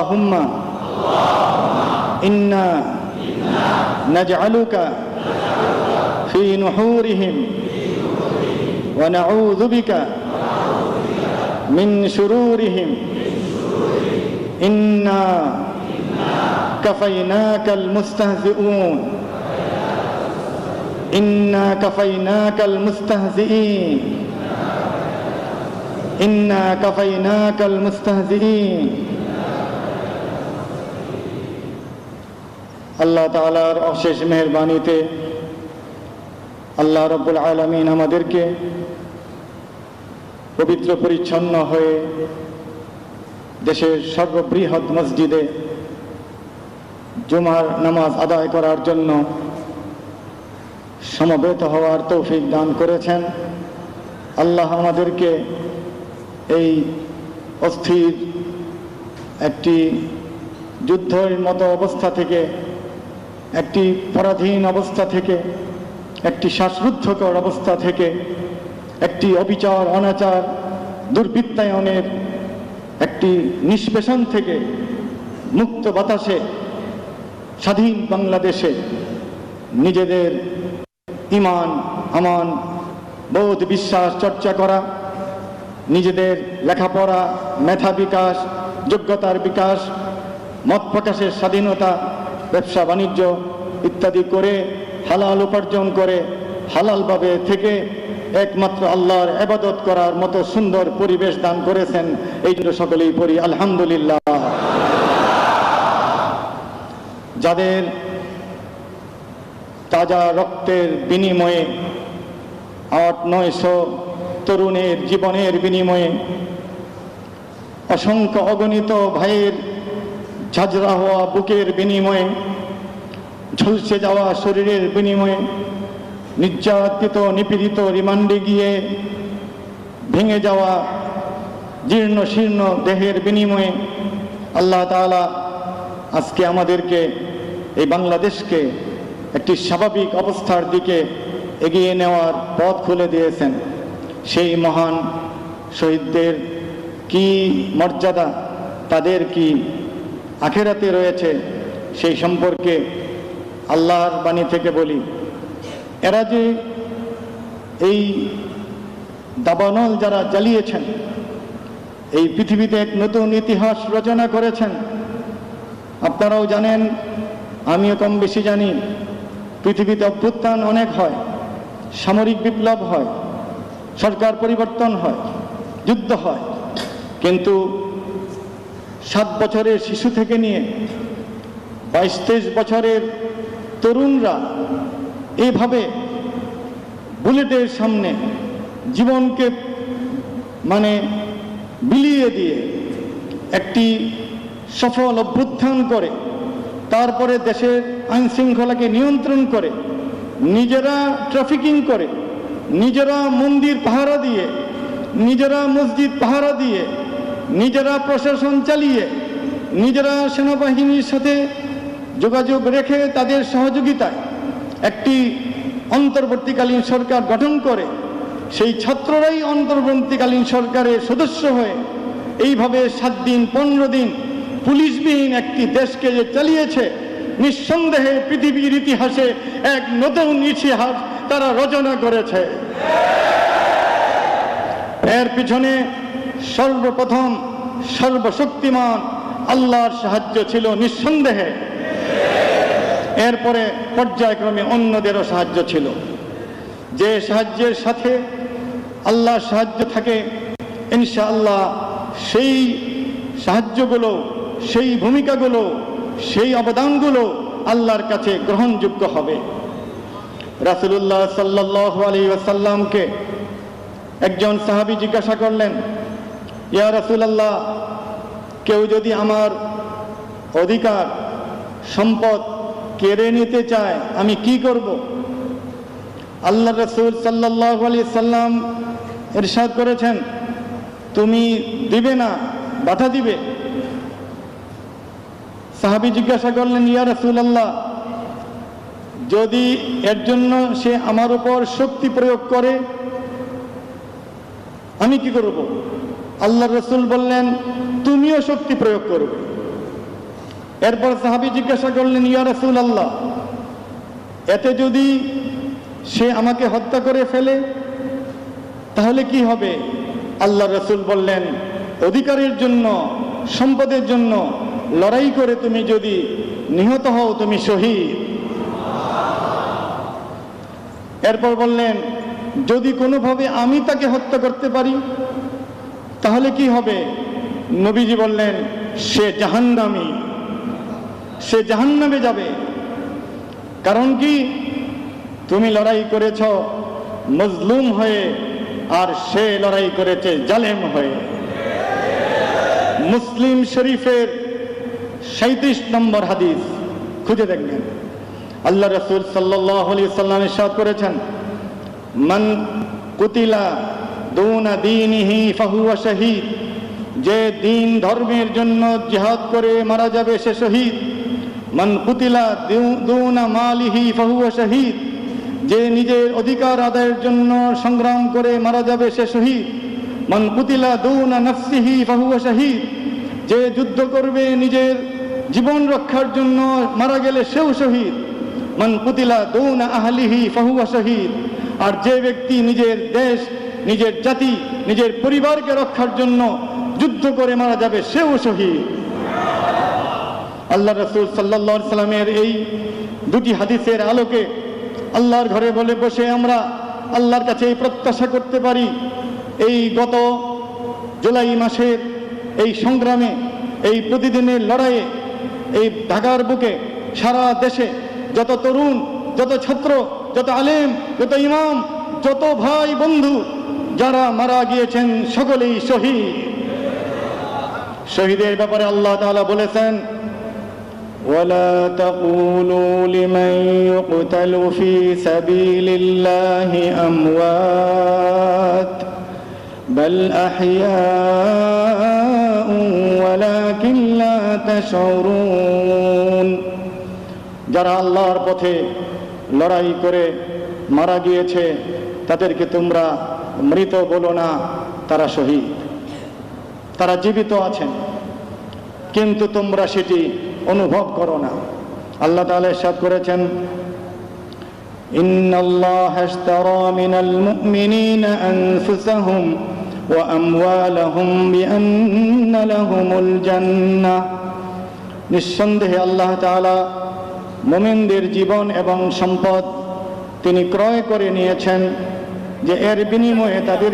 اللهم إنا نجعلك في نحورهم ونعوذ بك من شرورهم إنا كفيناك المستهزئون إنا كفيناك المستهزئين إنا كفيناك المستهزئين আল্লাহ তালার অশেষ মেহরবানিতে আল্লাহ রব্বুল আলমিন আমাদেরকে পবিত্র পরিচ্ছন্ন হয়ে দেশের সর্ববৃহৎ মসজিদে জুমার নামাজ আদায় করার জন্য সমবেত হওয়ার তৌফিক দান করেছেন। আল্লাহ আমাদেরকে এই অস্থির একটি যুদ্ধের মতো অবস্থা থেকে একটি পরাধীন অবস্থা থেকে, একটি শ্বাসরুদ্ধকর অবস্থা থেকে, একটি অবিচার, অনাচার, দুর্বৃত্তায়নের, একটি নিষ্পেষণ থেকে মুক্ত বাতাসে, স্বাধীন বাংলাদেশে নিজেদের ইমান, আমান, বোধ, বিশ্বাস চর্চা করা, নিজেদের লেখাপড়া, মেধা বিকাশ, যোগ্যতার বিকাশ, মত প্রকাশের স্বাধীনতা ব্যবসা বাণিজ্য ইত্যাদি করে হালাল উপার্জন করে হালালভাবে থেকে একমাত্র আল্লাহর এবাদত করার মতো সুন্দর পরিবেশ দান করেছেন। এই জন্য সকলেই পড়ি, আলহামদুলিল্লাহ। যাদের তাজা রক্তের বিনিময়ে, আট নয়শো তরুণের জীবনের বিনিময়ে অসংখ্য অগণিত ভাইয়ের ঝাঁঝরা হওয়া বুকের বিনিময়ে, ঝলসে যাওয়া শরীরের বিনিময়ে, নির্যাতিত, নিপীড়িত, রিমান্ডে গিয়ে ভেঙে যাওয়া জীর্ণ, শীর্ণ দেহের বিনিময়ে আল্লাহ তাআলা আজকে আমাদেরকে, এই বাংলাদেশকে একটি স্বাভাবিক অবস্থার দিকে এগিয়ে নেওয়ার পথ খুলে দিয়েছেন। সেই মহান শহীদদের কি মর্যাদা, তাদের কি আখেরাতে রয়েছে সেই সম্পর্কে আল্লাহর বাণী থেকে বলি। এরা যে এই দাবানল যারা জ্বালিয়েছেন, এই পৃথিবীতে এক নতুন ইতিহাস রচনা করেছেন, আপনারাও জানেন, আমিও কম বেশি জানি, পৃথিবীতে অভ্যুত্থান অনেক হয়, সামরিক বিপ্লব হয়, সরকার পরিবর্তন হয়, যুদ্ধ হয়, কিন্তু সাত বছরের শিশু থেকে নিয়ে বাইশ, তেইশ বছরের তরুণরা এইভাবে বুলেটের সামনে জীবনকে মানে বিলিয়ে দিয়ে একটি সফল অভ্যুত্থান করে, তারপরে দেশের আইন শৃঙ্খলাকে নিয়ন্ত্রণ করে, নিজেরা ট্রাফিকিং করে, নিজেরা মন্দির পাহারা দিয়ে, নিজেরা মসজিদ পাহারা দিয়ে নিজেরা প্রশাসন চালিয়ে নিজেরা সেনাবাহিনীর সাথে যোগাযোগ রেখে তাদের সহযোগিতায় একটি অন্তর্বর্তীকালীন সরকার গঠন করে, সেই ছাত্ররাই অন্তর্বর্তীকালীন সরকারের সদস্য হয়ে এইভাবে সাত দিন, পনেরো দিন পুলিশবিহীন একটি দেশকে যে চালিয়েছে, নিঃসন্দেহে পৃথিবীর ইতিহাসে এক নতুন ইতিহাস তারা রচনা করেছে। এর পিছনে সর্বপ্রথম, সর্বশক্তিমান আল্লাহর সাহায্য ছিল নিঃসন্দেহে। এরপরে পর্যায়ক্রমে অন্যদেরও সাহায্য ছিল। যে সাহায্যের সাথে আল্লাহর সাহায্য থাকে, ইনশাআল্লাহ সেই সাহায্যগুলো, সেই ভূমিকাগুলো, সেই অবদানগুলো আল্লাহর কাছে গ্রহণযোগ্য হবে। রাসুলুল্লাহ সাল্লাহ আলী ওয়াসাল্লামকে একজন সাহাবি জিজ্ঞাসা করলেন ইয়া রাসুলাল্লাহ, কেউ যদি আমার অধিকার, সম্পদ কেড়ে নিতে চায়, আমি কি করব? আল্লাহ রসুল সাল্লাহ আলি সাল্লাম ইরশাদ করেছেন, তুমি দিবে না, বাধা দিবে। সাহাবি জিজ্ঞাসা করলেন, ইয়া রাসূলুল্লাহ, যদি এর জন্য সে আমার উপর শক্তি প্রয়োগ করে, আমি কি করব? আল্লাহ রসুল বললেন, তুমিও শক্তি প্রয়োগ করবে এরপর সাহাবি জিজ্ঞাসা করলেন, ইয়া রসুল আল্লাহ এতে যদি সে আমাকে হত্যা করে ফেলে, তাহলে কি হবে? আল্লাহ রসুল বললেন, অধিকারের জন্য, সম্পদের জন্য লড়াই করে তুমি যদি নিহত হও, তুমি শহীদ। এরপর বললেন, যদি কোনোভাবে আমি তাকে হত্যা করতে পারি তাহলে কি হবে? নবীজি বললেন, সে জাহান্নামী। সে জাহান্নামে যাবে। কারণ কি? তুমি লড়াই করেছ, মজলুম হয়ে, আর সে লড়াই করেছে জালেম হয়ে। মুসলিম শরীফের সাঁত্রিশ নম্বর হাদিস খুঁজে দেখবেন। আল্লাহ রসুল সাল্লাহ সাল্লাম ইরশাদ করেছেন, মান কুতিলা দুনা দিনিহি ফাহুয়া শহীদ। যে দিন ধর্মের জন্য জিহাদ করে মারা যাবে সে শহীদ। মান কুতিলা দুনা মালিহি ফাহুয়া শহীদ। যে নিজের অধিকার আদায়ের জন্য সংগ্রাম করে মারা যাবে সে শহীদ। মান কুতিলা দুনা নফসিহি ফাহুয়া শহীদ। যে যুদ্ধ করবে নিজের জীবন রক্ষার জন্য মারা গেলে সেও শহীদ। মান কুতিলা দৌনা আহলিহি ফাহুয়া শহীদ। আর যে ব্যক্তি নিজের দেশ নিজের জাতি, নিজের পরিবারকে রক্ষার জন্য যুদ্ধ করে মারা যাবে, সেও শহীদ। আল্লাহ রসুল সাল্লা সাল্লামের এই দুটি হাদিসের আলোকে আল্লাহর ঘরে বলে বসে আমরা আল্লাহর কাছে এই প্রত্যাশা করতে পারি। এই গত জুলাই মাসের এই সংগ্রামে, এই প্রতিদিনের লড়াইয়ে, এই ঢাকার বুকে সারা দেশে যত তরুণ, যত ছাত্র, যত আলেম, যত ইমাম যত ভাই বন্ধু যারা মারা গিয়েছেন সকলেই শহীদ শহীদের ব্যাপারে আল্লাহ তাআলা বলেছেন ولا تقولوا لمن يقتل في سبيل الله أموات بل أحياء ولكن لا تشعرون যারা আল্লাহর পথে লড়াই করে মারা গিয়েছে তাদেরকে তোমরা মৃত বলো না তারা শহীদ তারা জীবিত আছেন কিন্তু তোমরা সেটি অনুভব করো না আল্লাহ তাআলা ইরশাদ করেছেন إن الله اشترى من المؤمنين أنفسهم وأموالهم بأن لهم الجنة নিঃসন্দেহে আল্লাহ তাআলা মোমেনদের জীবন এবং সম্পদ তিনি ক্রয় করে নিয়েছেন যে এর বিনিময়ে তাদের